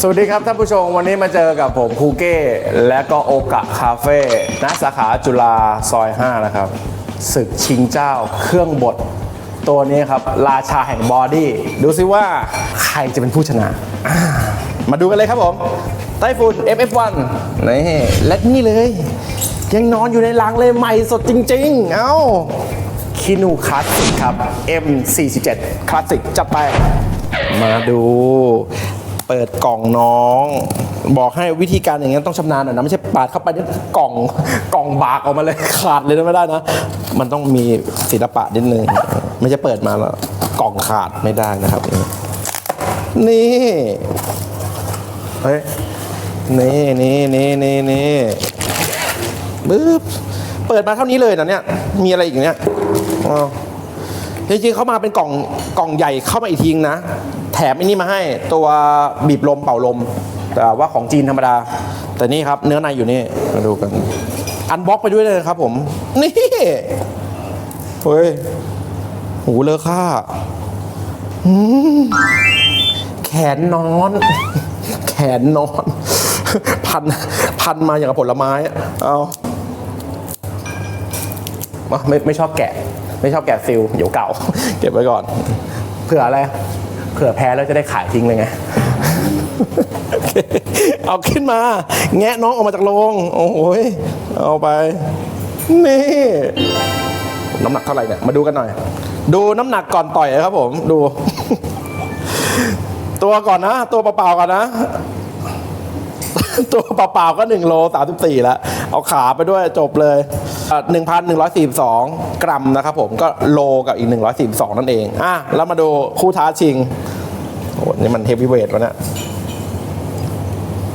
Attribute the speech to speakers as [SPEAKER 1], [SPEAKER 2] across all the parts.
[SPEAKER 1] สวัสดีครับท่านผู้ชมวันนี้มาเจอกับผมครูเก้และก็โอกะคาเฟ่ณสาขาจุฬาซอย 5 นะครับศึกชิงเจ้าเครื่องบดตัวนี้ครับ ราชาแห่งบอดี้ดูซิว่าใครจะเป็นผู้ชนะอ่ามาดูกันเลยครับผม ไต้ฝุ่น FF1 นี่และนี่เลย ยังนอนอยู่ในรังเลยใหม่สดจริง ๆ เอ้าคินูคลาสสิกครับ M47 คลาสสิกจัดไป มาดู เปิดกล่องน้อง บอกให้วิธีการอย่างนี้ต้องชำนาญหน่อยนะไม่ใช่ปาดเข้าไปนี่กล่องกล่องบากออกมาเลยขาดเลยนะไม่ได้นะ มันต้องมีศิลปะนิดนึงไม่ใช่เปิดมาแล้วกล่องขาดไม่ได้นะครับ นี่เฮ้ยนี่นี่นี่นี่นี่ปึ๊บเปิดมาเท่านี้เลยนะเนี่ยมีอะไรอีกเนี่ยจริงๆเขามาเป็นกล่องกล่องใหญ่เข้ามาอีกทีนึงนะ แถมอ้นี่มาให้ตัวบีบลมเป่าลม แต่ว่าของจีนธรรมดา แต่นี่ครับเนื้อในอยู่นี่มาดูกัน อันบ็อกไปด้วยเลยครับผม นี่เฮ้ยหูเลอะค่าแขนนอน แขนนอน พันพันมาอย่างกับผลไม้อะเอาอะไม่ไม่ชอบแกะ ไม่ชอบแกะซิลเดี๋ยวเก่า เก็บไว้ก่อน เผื่ออะไร เผื่อแพ้แล้วจะได้ขายทิ้งเลยไงเอาขึ้นมา แงะน้องออกมาจากโรงโอ้โหยเอาไป นี่ น้ำหนักเท่าไหร่เนี่ย มาดูกันหน่อย ดูน้ำหนักก่อนต่อยครับผมดู ตัวก่อนนะ ตัวเปล่าๆก่อนนะ ตัวเปล่าๆก็1โล34แล้ว เอาขาไปด้วยจบเลย หนึ่งพันหนึ่งร้อยสี่สองกรัมนะครับผมก็โลกับอีก 142 นั่นเองอะแล้วมาดูคู่ท้าชิงโอ้นี่มันเฮฟวีเวทวะเนี่ย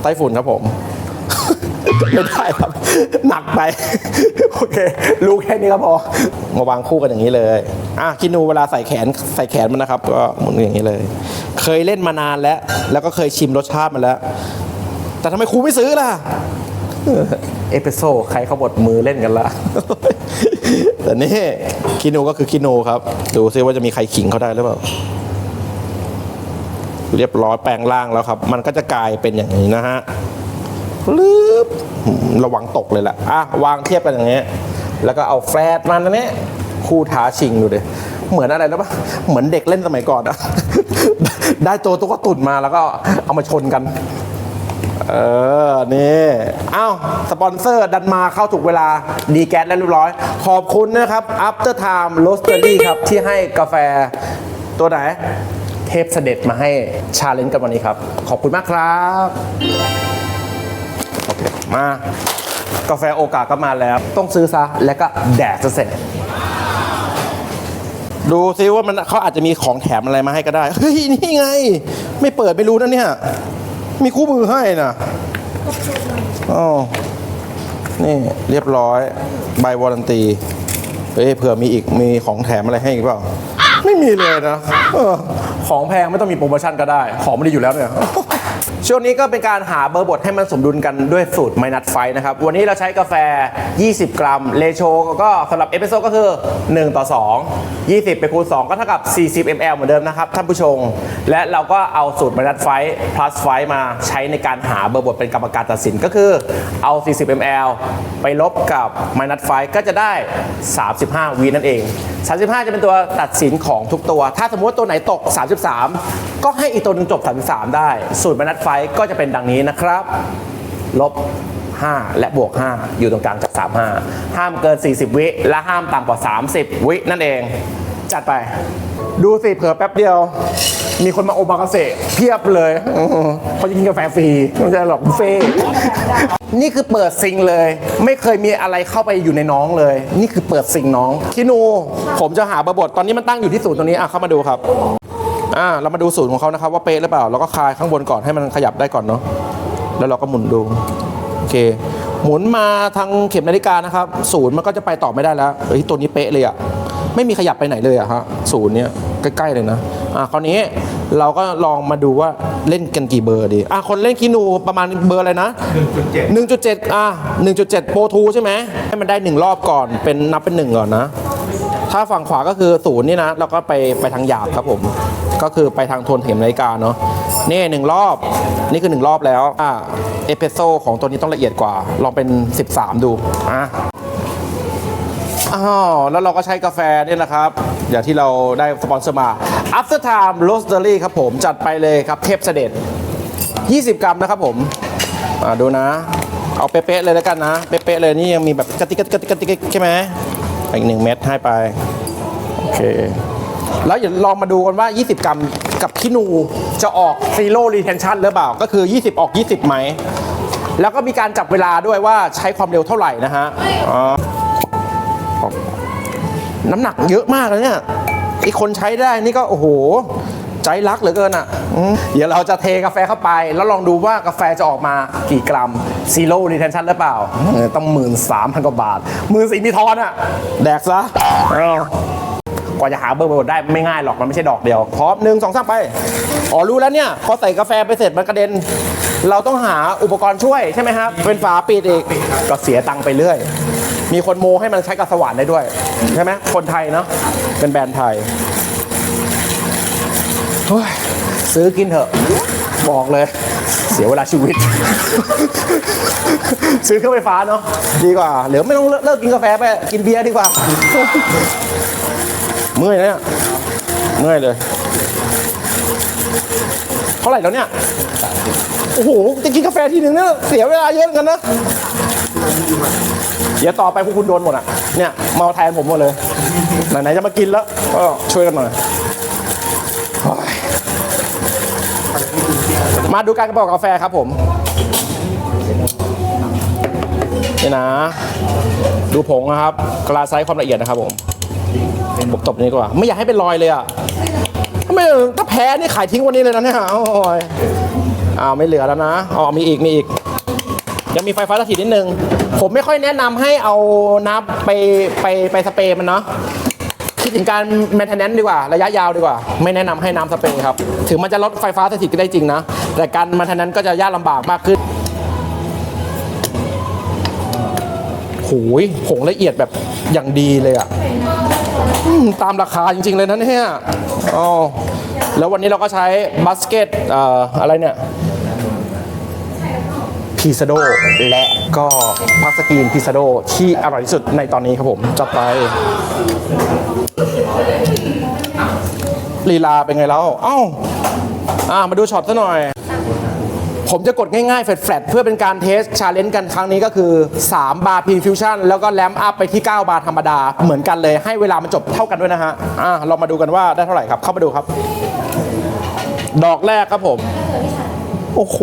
[SPEAKER 1] ไต้ฝุ่นครับผม ไม่ได้ครับ หนักไป โอเค รู้แค่นี้ก็พอ มาวางคู่กันอย่างนี้เลย อะคินูเวลาใส่แขนใส่แขนมันนะครับ ก็หมุนอย่างนี้เลย เคยเล่นมานานแล้ว แล้วก็เคยชิมรสชาติมาแล้ว แต่ทำไมครูไม่ซื้อล่ะ เอสเปรสโซ่ใครเขาบดมือเล่นกันละ แต่นี่คินูก็คือคินูครับ ดูซิว่าจะมีใครขิงเขาได้หรือเปล่า เรียบร้อยแปลงร่างแล้วครับ มันก็จะกลายเป็นอย่างนี้นะฮะลึบระวังตกเลยแหละอะ วางเทียบกันอย่างเงี้ย แล้วก็เอาแฟลตมันนะเนี่ยคู่ท้าชิงดูดิเหมือนอะไรแล้วปะเหมือนเด็กเล่นสมัยก่อนอะได้ตัวตุ๊กตุ่นมาแล้วก็เอามาชนกัน เออ นี่อ้าวสปอนเซอร์ดันมาเข้าถูกเวลา ดีแก๊สแล้วเรียบร้อย ขอบคุณนะครับ After Time Roastery ครับ ที่ให้กาแฟตัวไหน เทพเสด็จมาให้ชาเลนจ์กันวันนี้ครับ ขอบคุณมากครับโอเคมากาแฟโอกาสก็มาแล้ว ต้องซื้อซะ แล้วก็แดกซะเสร็จดูซิว่ามันเขาอาจจะมีของแถมอะไรมาให้ก็ได้ เฮ้ย นี่ไง ไม่เปิดไม่รู้นะเนี่ย มีคู่มือให้นะอ๋อนี่เรียบร้อยใบวอรันตีเฮ้ยเผื่อมีอีกมีของแถมอะไรให้อีกเปล่า ไม่มีเลยนะเออของแพงไม่ต้องมีโปรโมชั่นก็ได้ ของไม่ดีอยู่แล้วเนี่ย ช่วงนี้ก็เป็นการหาเบอร์บทให้มันสมดุลกันด้วยสูตรไมนัสไฟนะครับ วันนี้เราใช้กาแฟ 20 กรัม เลโชก็สำหรับเอสเปรสโซ่ก็คือ 1 ต่อ 2 20 ไปคูณ 2 ก็เท่ากับ 40 ml เหมือนเดิมนะครับท่านผู้ชม และเราก็เอาสูตรไมนัสไฟ plus ไฟมาใช้ในการหาเบอร์บทเป็นกรรมการตัดสินก็คือเอา 40 ml ไปลบกับไมนัสไฟก็จะได้ 35 วีนั่นเอง 35 จะเป็นตัวตัดสินของทุกตัว ถ้าสมมติตัวไหนตก 33 ก็ให้อีกตัวหนึงจบ 33 ได้ สูตรไมนัสไฟก็จะเป็นดังนี้นะครับ ลบ 5 และบวก 5 อยู่ตรงกลางจาก 35 ห้ามเกิน 40 วิ และห้ามต่ำกว่า 30 วินั่นเอง จัดไป ดูสิเผื่อแป๊บเดียว มีคนมาโอมากาเสะเพียบเลยเขาจะกินกาแฟฟรีไม่ใช่หรอกบุฟเฟ่นี่คือเปิดซิงเลย ไม่เคยมีอะไรเข้าไปอยู่ในน้องเลย นี่คือเปิดซิงน้องคินู ผมจะหาบบทตอนนี้มันตั้งอยู่ที่ศูนย์ตรงนี้อะเข้ามาดูครับ อ่าเรามาดูศูนย์ของเขานะครับว่าเป๊ะหรือเปล่าเราก็คลายข้างบนก่อนให้มันขยับได้ก่อนเนาะแล้วเราก็หมุนดูโอเค หมุนมาทางเข็มนาฬิกานะครับศูนย์มันก็จะไปต่อไม่ได้แล้วเฮ้ยตัวนี้เป๊ะเลยอะไม่มีขยับไปไหนเลยอะฮะศูนย์เนี้ยใกล้ๆเลยนะอะคราวนี้เราก็ลองมาดูว่าเล่นกันกี่เบอร์ดีอะคนเล่นคีนูประมาณเบอร์อะไรนะ 1.7 1.7อะ1.7โปรทูใช่ไหมให้มันได้หนึ่งรอบก่อนเป็นนับเป็นหนึ่งก่อนนะ ถ้าฝั่งขวาก็คือศูนย์นี่นะ เราก็ไปไปทางหยาบครับผม ก็คือไปทางโทนเข็มนาฬิกาเนาะนี่หนึ่งรอบนี่คือหนึ่งรอบแล้วอ่าเอสเปรสโซของตัวนี้ต้องละเอียดกว่า ลองเป็น 13 ดูอะอ้าวแล้วเราก็ใช้กาแฟเนี่ยนะครับ อย่างที่เราได้สปอนเซอร์มา After Time Roastery ครับผมจัดไปเลยครับเทพเสด็จ 20 กรัมนะครับผมอ่าดูนะ เอาเป๊ะๆเลยแล้วกันนะ เป๊ะๆเลยนี่ยังมีแบบกระติกกระติกกระติกใช่ไหมอีกหนึ่งเม็ดให้ไป โอเค แล้วอย่าลองมาดูกันว่า 20 กรัมกับขี้นูจะออก zero retention หรือเปล่า ก็คือ 20 ออก 20 ไหม แล้วก็มีการจับเวลาด้วยว่าใช้ความเร็วเท่าไหร่นะฮะอ๋อน้ำหนักเยอะมากเลยเนี่ยอีกคนใช้ได้นี่ก็โอ้โห ใจรักเหลือเกินอะ เดี๋ยวเราจะเทกาแฟเข้าไป แล้วลองดูว่ากาแฟจะออกมากี่กรัม zero retention หรือเปล่าต้องหมื่นสามพันกว่าบาทหมื่นสี่มีทอนอะ แดกซะ กว่าจะหาเบอร์เบอร์ได้ไม่ง่ายหรอกมันไม่ใช่ดอกเดียวพร้อมหนึ่งสองสามไปอ๋อรู้แล้วเนี่ยพอใส่กาแฟไปเสร็จมันกระเด็น เราต้องหาอุปกรณ์ช่วยใช่ไหมครับเป็นฝาปิดอีกก็เสียตังค์ไปเรื่อย มีคนโมให้มันใช้กับสว่านได้ด้วยใช่ไหมคนไทยเนาะเป็นแบรนด์ไทยยซื้อกินเถอะบอกเลย เสียเวลาชีวิต ซื้อเครื่องไฟฟ้าเนาะดีกว่าหรือไม่ต้องเลิกเลิกกินกาแฟไปกินเบียร์ดีกว่า เมื่อยนะเนี่ยเมื่อยเลย เท่าไหร่แล้วเนี่ย โอ้โห จะกินกาแฟทีหนึ่งเนี่ยเสียเวลาเยอะเหมือนกันนะ เดี๋ยวต่อไปพวกคุณโดนหมดอะ เนี่ยมาเอาแทนผมหมดเลย ไหนๆจะมากินแล้ว ก็ช่วยกันหน่อยโอ้ยมาดูการกระบอกกาแฟครับผมนี่นะ ดูผงนะครับ กลาไซส์ความละเอียดนะครับผม ผมตบนี้ดีกว่า ไม่อยากให้เป็นรอยเลยอะไม่ถ้าแพ้นี่ขายทิ้งวันนี้เลยนะเนี่ยโอ้ยอ้าวไม่เหลือแล้วนะอ๋อมีอีกมีอีกยังมีไฟฟ้าสถิตนิดนึง ผมไม่ค่อยแนะนำให้เอาน้ำไปไปไปสเปรย์มันเนาะคิดถึงการ maintenance ดีกว่า ระยะยาวดีกว่า ไม่แนะนำให้น้ำสเปรย์ครับ ถึงมันจะลดไฟฟ้าสถิตได้จริงนะ แต่การ maintenance ก็จะยากลำบากมากขึ้นโหยผงละเอียดแบบอย่างดีเลยอะ ตามราคาจริง ๆ เลยนะเนี่ยอ๋อแล้ววันนี้เราก็ใช้บัสเกตเอ่ออะไรเนี่ยพีซาโดและก็พักสกรีนพีซาโดที่อร่อยที่สุดในตอนนี้ครับผมจัดไปลีลาเป็นไงแล้ว เอ้าอ่ามาดูช็อตซะหน่อย ผมจะกดง่ายๆแฟลตๆเพื่อเป็นการเทสชาเลนจ์กันครั้งนี้ก็คือ 3 บาร์พินฟิวชั่นแล้วก็แลมอัพไปที่ 9 บาร์ธรรมดา เหมือนกันเลยให้เวลามันจบเท่ากันด้วยนะฮะอะเรามาดูกันว่าได้เท่าไหร่ครับ เข้ามาดูครับ ดอกแรกครับผม โอ้โห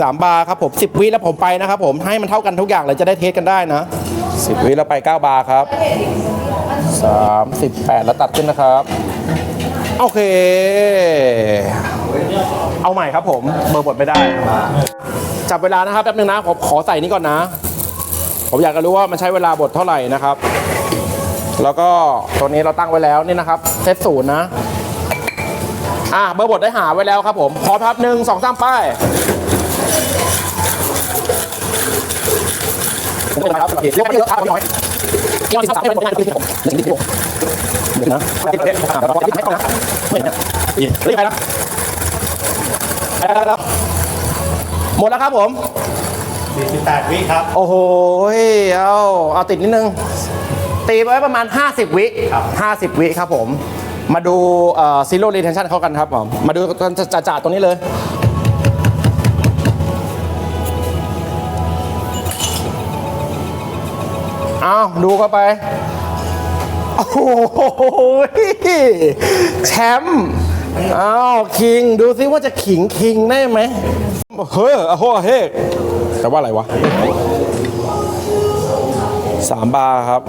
[SPEAKER 1] สามบาร์ครับผม10วิแล้วผมไปนะครับผมให้มันเท่ากันทุกอย่างเลยจะได้เทสกันได้นะ10วิแล้วไป 9 บาร์ครับ38แล้วตัดขึ้นนะครับ โอเค เอาใหม่ครับผมเบอร์บทไม่ได้ จับเวลานะครับแป๊บนึงนะผมขอใส่นี้ก่อนนะ ผมอยากจะรู้ว่ามันใช้เวลาบทเท่าไหร่นะครับ แล้วก็ตัวนี้เราตั้งไว้แล้วนี่นะครับเซตศูนย์นะอะเบอร์บทได้หาไว้แล้วครับผมพร้อมครับหนึ่งสองสามป้ายผมไม่ได้ครับเรียกว่าเยอะครับน้อยเรียกว่าสิบสามเป็นผลงานคือผมหนึ่งที่ผมเดี๋ยวนะเดี๋ยวนะเราจะให้ก่อนนะไม่นะรีบไปนะไปแล้ว ครับหมดแล้วครับผม
[SPEAKER 2] 48 วิครับ
[SPEAKER 1] โอ้โหเอาเอาติดนิดนึง ตีไว้ประมาณ 50 วิ
[SPEAKER 2] ครับ
[SPEAKER 1] 50 วิครับผม มาดูซีโร่ r ีเทนชันเข้ากันครับผม มาดูกันจ่าๆตรงนี้เลย เอาดูเข้าไป โอ้โหแชมป์ อ้าวคิงดูซิว่าจะขิงคิงได้ไหมเฮ้อโอ้โหเฮ้แต่ว่าอะไรวะสามบาร์ครับ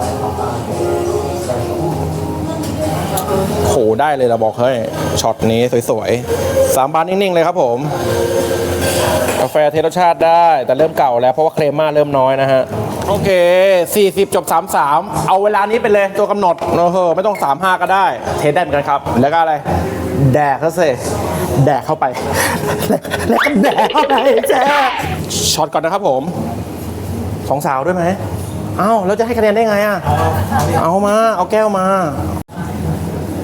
[SPEAKER 1] โหได้เลยเราบอกเฮ้ยช็อตนี้สวยๆสามบาร์นิ่งๆเลยครับผม กาแฟเทสรสชาติได้ แต่เริ่มเก่าแล้วเพราะว่าเครมมาเริ่มน้อยนะฮะ โอเค 40 จบ 33 เอาเวลานี้ไปเลยตัวกำหนดเออไม่ต้อง 35 ก็ได้ เทสได้เหมือนกันครับ แล้วก็อะไร แดกเขาสิแดกเข้าไป แล้วก็แดกเข้าไปแจ๊ช็อตก่อนนะครับผมสองสาวด้วยไหมเอ้าแล้วจะให้คะแนนได้ไงอะ เอามา เอาแก้วมา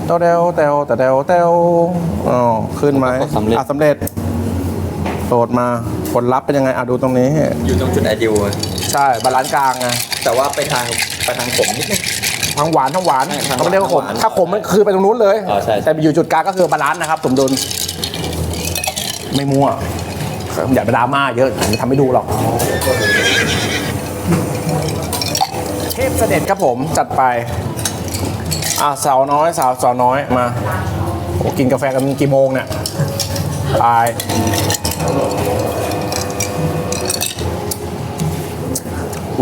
[SPEAKER 1] เตวเตวเตวเตวเตวเตวอ๋อขึ้นไหม
[SPEAKER 3] สำเร็จ
[SPEAKER 1] อะสำเร็จโหลดมาผลลัพธ์เป็นยังไงอะดูตรงนี้
[SPEAKER 3] อยู่ตรงจุดไอเดีย
[SPEAKER 1] ใช่ บาลานซ์กลางไง
[SPEAKER 3] แต่ว่าไปทางไปทางผมนิดนึง
[SPEAKER 1] ทั้งหวานทั้งหวาน
[SPEAKER 3] ใช่ทั้งหวาน
[SPEAKER 1] เขาไม่เรียกว่าขม
[SPEAKER 3] ทั้งหวาน
[SPEAKER 1] ถ้าขมมันคือไปตรงนู้นเลย
[SPEAKER 3] อ๋อใช่
[SPEAKER 1] แต่อยู่จุดกลางก็คือบาลานซ์นะครับสมดุลไม่มั่วอย่าไปดราม่าเยอะผมทำไม่ดูหรอก เทพเสด็จครับผมจัดไป อะสาวน้อยสาวสาวน้อยมาโอ้กินกาแฟกันกี่โมงเนี่ยตาย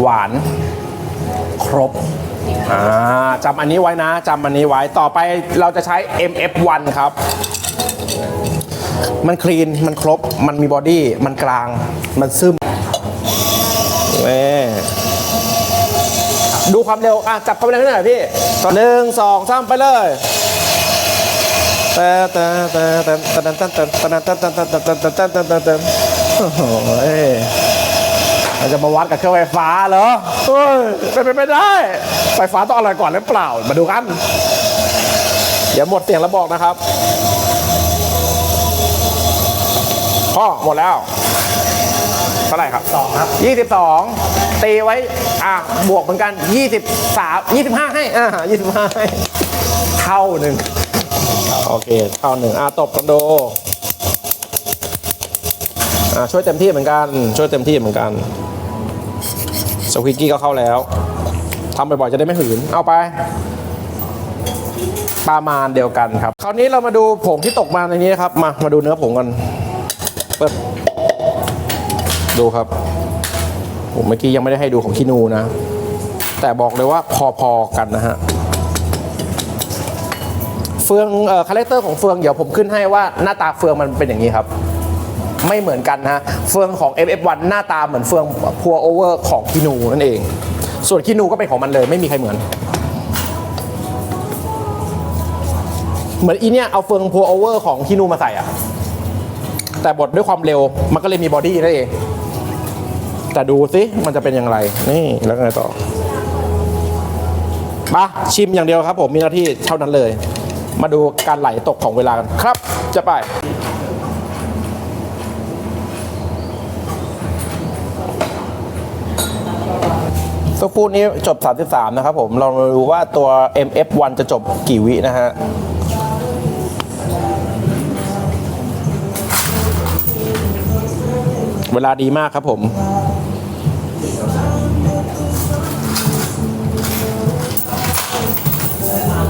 [SPEAKER 1] หวาน ครบอ่าจำอันนี้ไว้นะจำอันนี้ไว้ต่อไปเราจะใช้ MF1 ครับ มันคลีนมันครบ มันมีบอดี้มันกลาง มันซึมเดูความเร็ว อะ จับความเร็วให้หน่อยพี่หนึ่งสองสามไปเลยแต่แต่แต่แต่แต่แต่แต่แต่แต่แต่แต่แต่แต่แต่แต่โอ้ย เราจะมาวัดกับเครื่องไฟฟ้าเหรอเฮ้ยเป็นไปไม่ได้ ไฟฟ้าต้องอร่อยก่อนหรือเปล่า มาดูกัน เดี๋ยวหมดเสียงแล้วบอกนะครับ พ่อหมดแล้ว เท่าไหร่ครับ
[SPEAKER 2] สองครับ
[SPEAKER 1] 22 ตีไว้ อะ บวกเหมือนกัน 23 25 ให้ อ่า25 ให้ เท่าหนึ่ง โอเค เท่าหนึ่งอะตบกันดูอะ ช่วยเต็มที่เหมือนกัน ช่วยเต็มที่เหมือนกันสควิกกี้ก็เข้าแล้วทำบ่อยๆจะได้ไม่หืน เอาไป ประมาณเดียวกันครับ คราวนี้เรามาดูผงที่ตกมาในนี้นะครับ มา มาดูเนื้อผงกัน เปิด ดูครับผมเมื่อกี้ยังไม่ได้ให้ดูของคินูนะ แต่บอกเลยว่าพอๆกันนะฮะเฟืองเอ่อคาแรคเตอร์ของเฟืองเดี๋ยวผมขึ้นให้ว่าหน้าตาเฟืองมันเป็นอย่างนี้ครับ ไม่เหมือนกันนะฮะเฟืองของ FF1 หน้าตาเหมือนเฟืองพัวโอเวอร์ของคินูนั่นเอง ส่วนคินูก็เป็นของมันเลยไม่มีใครเหมือน เหมือนอีเนี่ยเอาเฟืองพัวโอเวอร์ของคินูมาใส่อะแต่บดด้วยความเร็วมันก็เลยมีบอดี้นั่นเอง แต่ดูสิมันจะเป็นอย่างไรนี่แล้วไงต่อมาชิมอย่างเดียวครับผมมีหน้าที่เท่านั้นเลย มาดูการไหลตกของเวลากันครับ จะไป สักครู่นี้จบ 33 นะครับผมเรามาดูว่าตัว MF1 จะจบกี่วินะฮะเวลาดีมากครับผม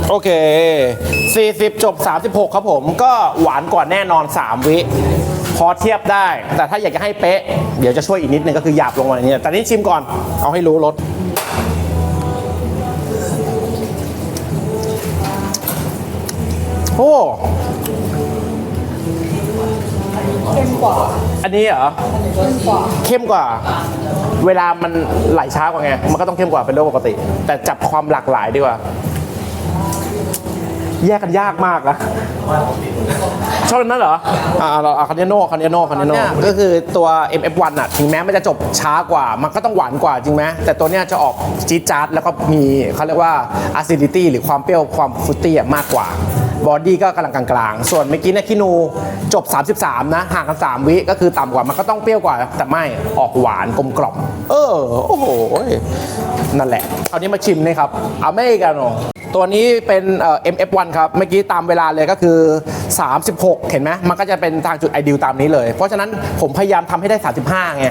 [SPEAKER 1] โอเค 40 จบ 36 ครับผม ก็หวานกว่าแน่นอน 3 วิ พอเทียบได้ แต่ถ้าอยากจะให้เป๊ะ เดี๋ยวจะช่วยอีกนิดนึงก็คือหยาบลงมาอย่างนี้ แต่นี่ชิมก่อน เอาให้รู้รส โอ้
[SPEAKER 4] เข้มกว่า
[SPEAKER 1] อันนี้เหรอ
[SPEAKER 4] เข้มกว่า
[SPEAKER 1] เข้มกว่า เวลามันไหลช้ากว่าไง มันก็ต้องเข้มกว่าเป็นเรื่องปกติ แต่จับความหลากหลายดีกว่า แยกกันยากมากนะ ชอบอันนั้นเหรอ อ่าเราเอาคันเนโน่คันเนโน่คันเนโน่ก็คือตัว MF1 อะถึงแม้มันจะจบช้ากว่า มันก็ต้องหวานกว่าจริงไหมแต่ตัวเนี้ยจะออกจี๊ดจ๊าดแล้วก็มีเขาเรียกว่า acidity หรือความเปรี้ยวความฟรุตตี้อะมากกว่าบอดี้ก็กำลังกลางๆ ส่วนเมื่อกี้เนี่ยคินูจบ 33 นะ ห่างกัน 3 วิก็คือต่ำกว่า มันก็ต้องเปรี้ยวกว่า แต่ไม่ออกหวานกลมกล่อม เออ โอ้โห นั่นแหละคราวนี้มาชิมนี่ครับอเมริกาโน ตัวนี้เป็นเอ่อ MF1 ครับ เมื่อกี้ตามเวลาเลยก็คือ 36 เห็นไหมมันก็จะเป็นทางจุดไอเดียตามนี้เลย เพราะฉะนั้นผมพยายามทำให้ได้ 35ไง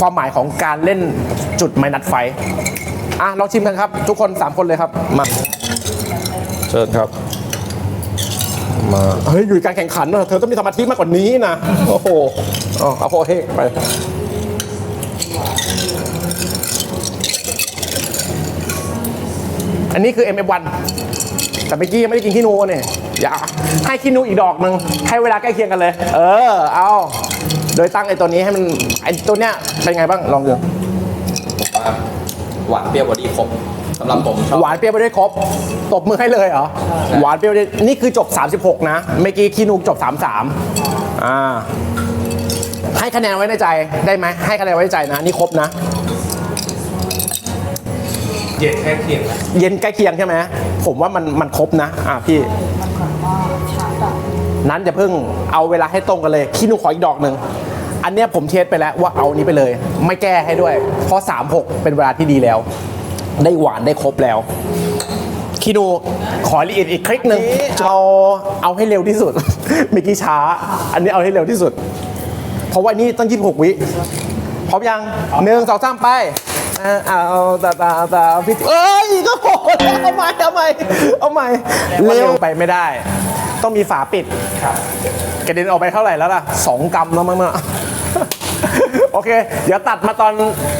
[SPEAKER 1] ความหมายของการเล่นจุดไมนัสไฟอะลองชิมกันครับ ทุกคน 3 คนเลยครับมาเชิญครับ มาเฮ้ยอยู่ในการแข่งขันนะเธอต้องมีสมาธิมากกว่านี้นะโอ้โหอ๋อเอาโพเฮกไป อันนี้คือ MF1 แต่เมื่อกี้ยังไม่ได้กินขี้นูเนี่ยอย่าให้ขี้นูอีกดอกหนึ่งให้เวลาใกล้เคียงกันเลย เออ เอา โดยตั้งไอ้ตัวนี้ให้มันไอ้ตัวเนี้ยเป็นไงบ้างลองดู
[SPEAKER 3] หวานเปรี้ยวบอดี้ครบสำหรับผมชอบ
[SPEAKER 1] หวานเปรี้ยวไปด้วยครบ ตบมือให้เลยเหรอหวานเปรี้ยวได้นี่คือจบ 36 นะ เมื่อกี้ขี้นูจบ 33 อ่า ให้คะแนนไว้ในใจได้ไหม ให้คะแนนไว้ในใจนะ นี่ครบนะ
[SPEAKER 2] เย็นแค่เคียงนะ
[SPEAKER 1] เย็นใกล้เคียงใช่ไหมผมว่ามันมันครบนะ อะพี่
[SPEAKER 4] มันเหมือนว่าชาร์จอะ
[SPEAKER 1] นั้นจะเพิ่งเอาเวลาให้ตรงกันเลยขี้หนูขออีกดอกหนึ่งอันเนี้ยผมเทสไปแล้วว่าเอานี้ไปเลย ไม่แก้ให้ด้วย เพราะ 3 6 เป็นเวลาที่ดีแล้ว ได้หวานได้ครบแล้วคีนูขอละเอียดอีกคลิกหนึ่งเอาเอาให้เร็วที่สุด เมื่อกี้ช้า อันนี้เอาให้เร็วที่สุด เพราะว่านี่ตั้ง 26 วิพร้อมยังหนึ่งสองสามไป อ่าเอาตาตาตาพี่เอ้ยก็โหดเอาใหม่เอาใหม่เอาใหม่เร็วไปไม่ได้ ต้องมีฝาปิดกระเด็นออกไปเท่าไหร่แล้วล่ะสองกรัมแล้วมั้งเนอะ โอเค เดี๋ยวตัดมาตอน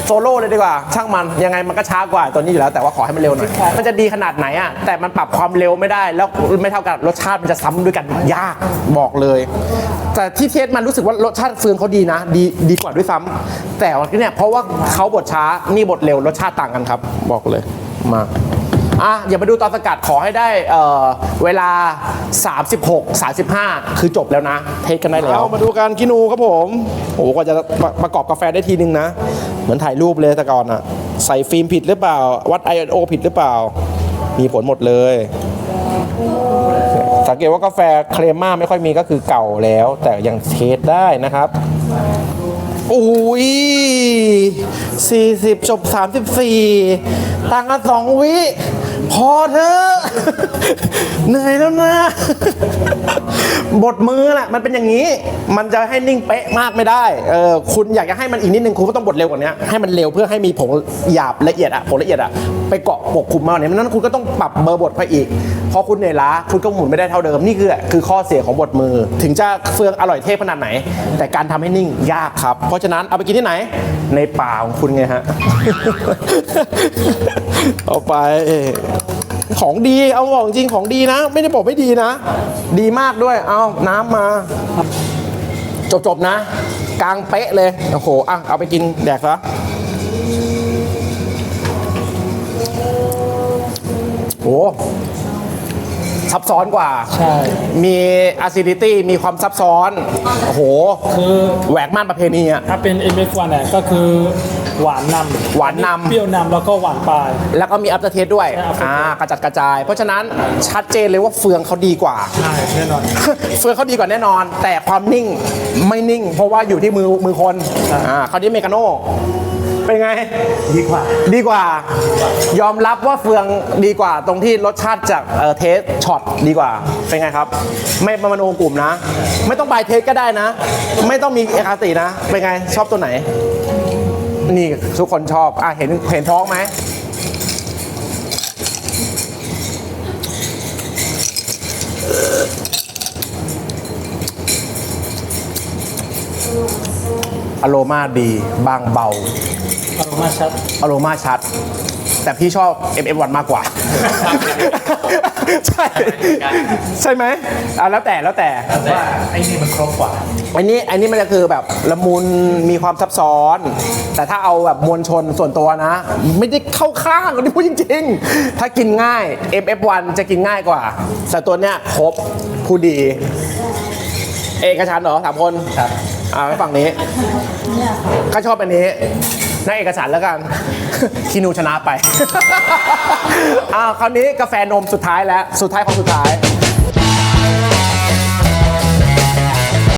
[SPEAKER 1] โซโล่เลยดีกว่า ช่างมันยังไงมันก็ช้ากว่าตัวนี้อยู่แล้วแต่ว่าขอให้มันเร็วหน่อย มันจะดีขนาดไหนอะแต่มันปรับความเร็วไม่ได้ แล้วไม่เท่ากับรสชาติมันจะซ้ำด้วยกันยากบอกเลย แต่ที่เทสมันรู้สึกว่ารสชาติเฟืองเขาดีนะ ดีดีกว่าด้วยซ้ำแต่ว่าเนี่ยเพราะว่าเขาบดช้านี่บดเร็วรสชาติต่างกันครับ บอกเลยมา อะอย่ามาดูตอนสกัดขอให้ได้เอ่อเวลา 36 35 คือจบแล้วนะ เทสกันได้แล้วมาดูการกินูครับผม โอ้โหกว่าจะประประกอบกาแฟได้ทีนึงนะ เหมือนถ่ายรูปเลยแต่ก่อนอะใส่ฟิล์มผิดหรือเปล่า วัด I/O ผิดหรือเปล่า มีผลหมดเลย สังเกตว่ากาแฟเครมม่าไม่ค่อยมีก็คือเก่าแล้ว แต่ยังเทสได้นะครับ อุ้ย40 จบ 34 ต่างกันสองวิ พอเถอะ เหนื่อยแล้วนะ บทมือแหละมันเป็นอย่างนี้ มันจะให้นิ่งเป๊ะมากไม่ได้ เออ คุณอยากจะให้มันอีกนิดนึง คุณก็ต้องบดเร็วกว่านี้ ให้มันเร็วเพื่อให้มีผงหยาบละเอียดอะผงละเอียดอะไปเกาะปกคลุมมากกว่านี้นั้นคุณก็ต้องปรับเบอร์บทไปอีก พอคุณเหนื่อยล้า คุณก็หมุนไม่ได้เท่าเดิม นี่คือคือข้อเสียของบทมือ ถึงจะเฟืองอร่อยเทพขนาดไหน แต่การทำให้นิ่งยากครับ เพราะฉะนั้นเอาไปกินที่ไหน ในป่าของคุณไงฮะ เอาไป ของดีเอาบอกจริงของดีนะ ไม่ได้บอกไม่ดีนะ ดีมากด้วยเอาน้ำมา จบๆนะ กลางเป๊ะเลยโอ้โหอะเอาไปกินแดกซะโอ้ซับซ้อนกว่า
[SPEAKER 5] ใช่
[SPEAKER 1] มี acidity มีความซับซ้อน โอ้โห
[SPEAKER 5] คือ
[SPEAKER 1] แหวกม่านประเพณีอะ
[SPEAKER 5] ถ้าเป็น MF1 เนี่ยก็คือ หวานนำ
[SPEAKER 1] หวานนำ
[SPEAKER 5] เปรี้ยวนำแล้วก็หวานปลาย
[SPEAKER 1] แล้วก็มี after taste ด้วย
[SPEAKER 5] ใช่ after taste
[SPEAKER 1] อ่ากระจัดกระจาย เพราะฉะนั้นชัดเจนเลยว่าเฟืองเขาดีกว่า
[SPEAKER 5] ใช่แน่นอน
[SPEAKER 1] เฟืองเขาดีกว่าแน่นอน แต่ความนิ่งไม่นิ่ง เพราะว่าอยู่ที่มือมือคนอ่าคราวนี้เมกาโน่เป็นไง
[SPEAKER 5] ดีกว่า
[SPEAKER 1] ดีกว่า ยอมรับว่าเฟืองดีกว่า ตรงที่รสชาติจากเอ่อเทสช็อตดีกว่า เป็นไงครับ ไม่ประมาณโอกลุ่มนะ ไม่ต้องบายเทสก็ได้นะ ไม่ต้องมีเอกาตินะ เป็นไงชอบตัวไหน นี่ทุกคนชอบอะเห็นเห็นท้องไหมอโรมาดีบางเบา
[SPEAKER 5] อารมณ์ชัด
[SPEAKER 1] อโรมาชัด แต่พี่ชอบ MM1 มากกว่า ใช่ ใช่ไหมอะแล้วแต่แล้วแต่
[SPEAKER 2] ว่าไอ้นี่มันครบกว่า
[SPEAKER 1] อันนี้อันนี้มันจะคือแบบละมุนมีความซับซ้อน แต่ถ้าเอาแบบมวลชนส่วนตัวนะ ไม่ได้เข้าข้างอันนี้พูดจริง ๆ ถ้ากินง่าย MF1 จะกินง่ายกว่า แต่ตัวเนี้ยครบผู้ดี เอกชันท์เหรอสามคน
[SPEAKER 2] ครับ
[SPEAKER 1] อ่าไปฝั่งนี้ข้าชอบอันนี้นั่งเอกสารแล้วกัน คีนูชนะไป อ่าคราวนี้กาแฟนมสุดท้ายแล้ว สุดท้ายของสุดท้าย